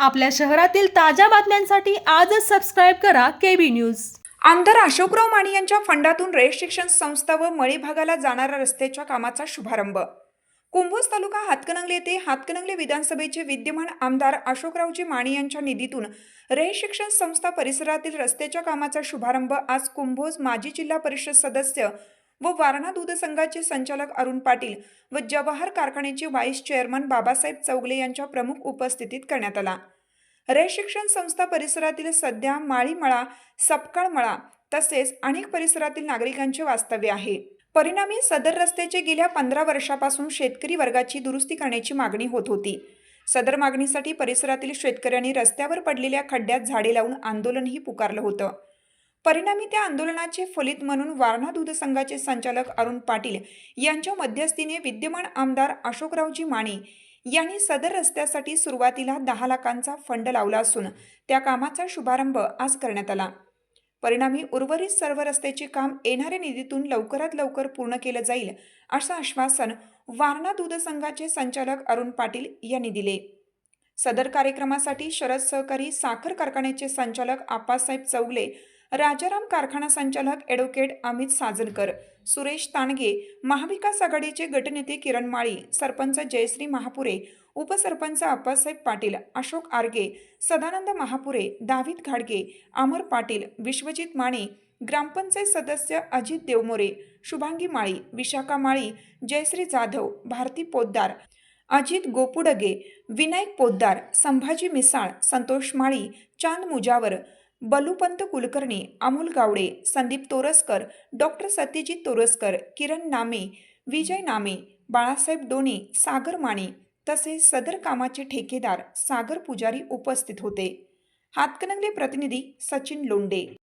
आपल्या शहरातील ताज्या बातम्यांसाठी आजच सबस्क्राईब करा केबी न्यूज आमदार अशोकराव माने यांच्या फंडातून रयत शिक्षण संस्था व मळी भागाला जाणाऱ्या रस्त्याच्या कामाचा शुभारंभ. कुंभोज तालुका हातकणंगले येथे हातकणंगले विधानसभेचे विद्यमान आमदार अशोकरावजी माने यांच्या निधीतून रयत शिक्षण संस्था परिसरातील रस्त्याच्या कामाचा शुभारंभ आज कुंभोज माजी जिल्हा परिषद सदस्य व वारणा दूध संघाचे संचालक अरुण पाटील व जवाहर कारखान्याचे व्हाईस चेअरमन बाबासाहेब चौगले यांच्या प्रमुख उपस्थितीत करण्यात आला. रे शिक्षण संस्था परिसरातील सध्या माळीमळा सपकाळमळा तसेच अनेक परिसरातील नागरिकांचे वास्तव्य आहे. परिणामी सदर रस्त्याचे गेल्या पंधरा वर्षापासून शेतकरी वर्गाची दुरुस्ती करण्याची मागणी होत होती. सदर मागणीसाठी परिसरातील शेतकऱ्यांनी रस्त्यावर पडलेल्या खड्ड्यात झाडे लावून आंदोलनही पुकारलं होतं. परिणामी त्या आंदोलनाचे फलित म्हणून वारणा दूध संघाचे संचालक अरुण पाटील यांच्या मध्यस्थीने विद्यमान आमदार अशोकरावजी माने यांनी सदर रस्त्यासाठी सुरुवातीला दहा लाखांचा फंड लावला असून त्या कामाचा शुभारंभ आज करण्यात आला. परिणामी उर्वरित सर्व रस्त्याचे काम येणाऱ्या निधीतून लवकरात लवकर पूर्ण केलं जाईल असं आश्वासन वारणा दूध संघाचे संचालक अरुण पाटील यांनी दिले. सदर कार्यक्रमासाठी शरद सहकारी साखर कारखान्याचे संचालक आप्पासाहेब चौगले राजाराम कारखाना संचालक ॲडव्होकेट अमित साजनकर सुरेश ताणगे महाविकास आघाडीचे गटनेते किरण माळी सरपंच जयश्री महापुरे उपसरपंच अप्पासाहेब पाटील अशोक आर्गे सदानंद महापुरे दाविद घाडगे अमर पाटील विश्वजित माने ग्रामपंचायत सदस्य अजित देवमोरे शुभांगी माळी विशाखा माळी जयश्री जाधव भारती पोद्दार अजित गोपुडगे विनायक पोद्दार संभाजी मिसाळ संतोष माळी चांद मुजावर बलुपंत कुलकर्णी अमोल गावडे संदीप तोरसकर डॉक्टर सत्यजित तोरसकर किरण नामे विजय नामे बाळासाहेब डोणे सागर माने तसेच सदर कामाचे ठेकेदार सागर पुजारी उपस्थित होते. हातकणंगले प्रतिनिधी सचिन लोंडे